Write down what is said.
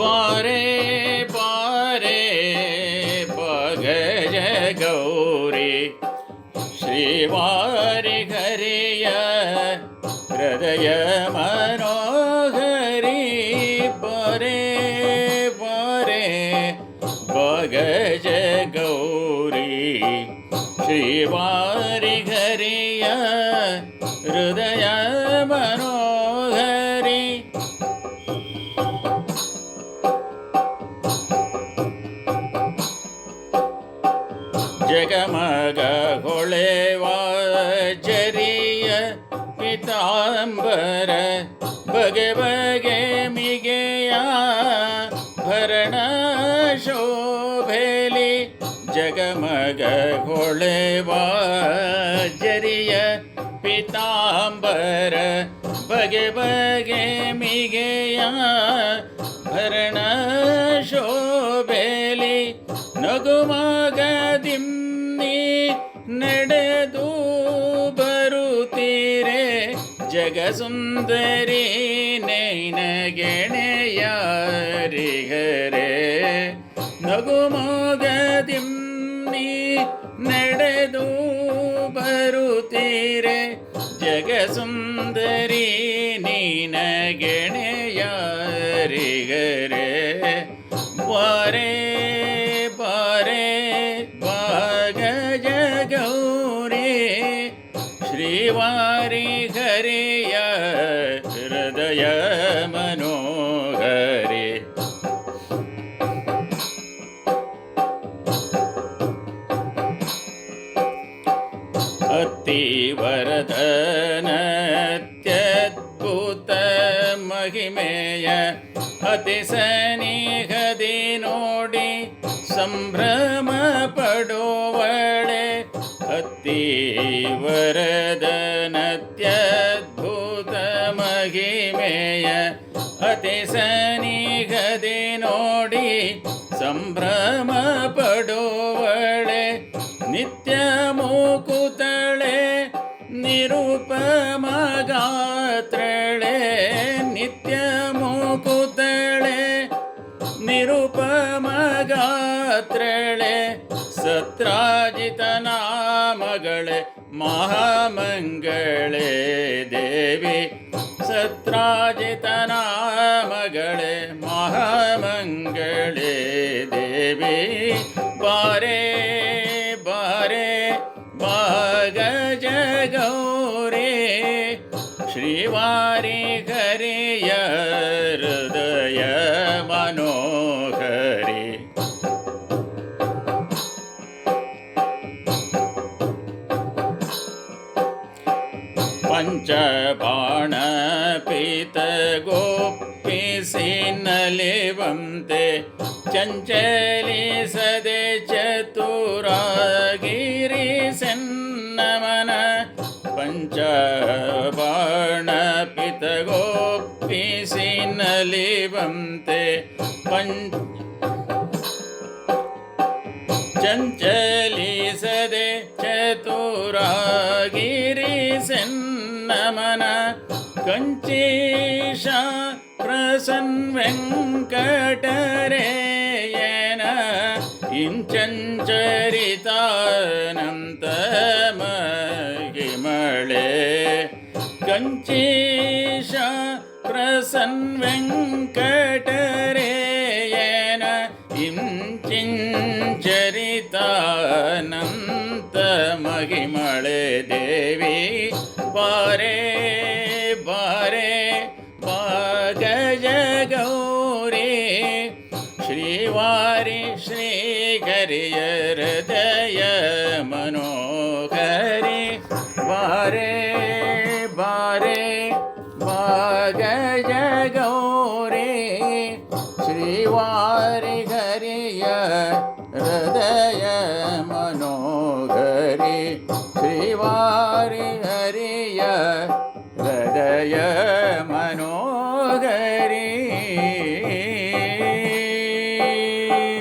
பாரே பாரே பகஜ கௌரி. ஸ்ரீவாரி ஹரிய ஹய மனோகரி பரே பரே பகஜ கௌரி. ஸ்ரீவாரி ஹரிய ஹய ಜಗಮಗ ಹೊಳೆವ ಜರಿಯ ಪಿತಾಂಬರ ಬಗೆ ಬಗೆ ಮಿಗೆಯ ಭರಣ ಶೋಭೆಲಿ ಜಗಮಗ ಹೊಳೆವ ಜರಿಯ ಪಿತಾಂಬರ ಬಗೆ ಬಗೆ ಮಿಗೆಯ ಭರಣ ಶೋಭೆಲಿ ನಗುಮಗದಿಮ್ಮಿ ನಡೆದು ಬರುತ್ತೀರೆ? ಜಗಸುಂದರಿ ನೈನಗೆಣೆಯಾರಿಗರೆ ನಗುಮಗದಿಮ್ಮಿ ನಡೆದು ಬರುತ್ತೀರೆ? ಜಗಸುಂದರಿ ನೀನಗೆಣೆಯಾರಿಗರೆ ಬಾರೆ ಗೌರಿ ಶ್ರೀವಾರಿ ಹರಿಯ ಹೃದಯ ಮನೋಹರಿ. ಅತಿ ವರದನತ್ಯದ್ಭುತ ಮಹಿಮೆಯ ಅತಿ ಸನಿಹದಿ ನೋಡಿ ಸಂಭ್ರಮ ಅತ್ತಿ ವರದನತ್ಯದ್ಭುತ ಮಹಿಮೆಯ ಸನಿಹದಿ ನೋಡಿ ಸಂಭ್ರಮ ಪಡುವಳೆ ನಿತ್ಯ ಮೂಕುತಳೆ ನಿರೂಪ ಗಾತ್ರಳೆ ನಿತ್ಯ ಮೂಕುತಳೆ ನಿರುಪಮ सत्राजितनामगळे महामङ्गळे देवी। सत्राजितनामगळे महामङ्गळे देवी। वारे वारे म गज गौरे श्रीवारी हृदय मनोहर। ಶ್ರೀವಾರಿ ಬಾಣ ಪೀತ ಗೋಪಿಸಿ ನಲಿವಂತೆ ಚಂಚಲಿಸದೆ ಪಂಚ ಬಾಣ ಪಿತ ಗೋಪಿಸಿ ನಲಿವಂತೆ ಪಂಚ ಚಂಚಲಿಸದೆ రమణ కంచీష ప్రసన్ వెంకటరేయన ఇంచరితానంత మహిమళే కంచీష ప్రసన్ వెంకటరేయన ఇంచరితానంత మహిమళే దేవి பாரே பாரே பாக ஜகௌரி ஸ்ரீவாரி ஸ்ரீகரிய ஹய மனோகரி பாரே பாரே பாக ஜகௌரி ஸ்ரீவாரி ஹரிய ஹய yeah, yeah, yeah.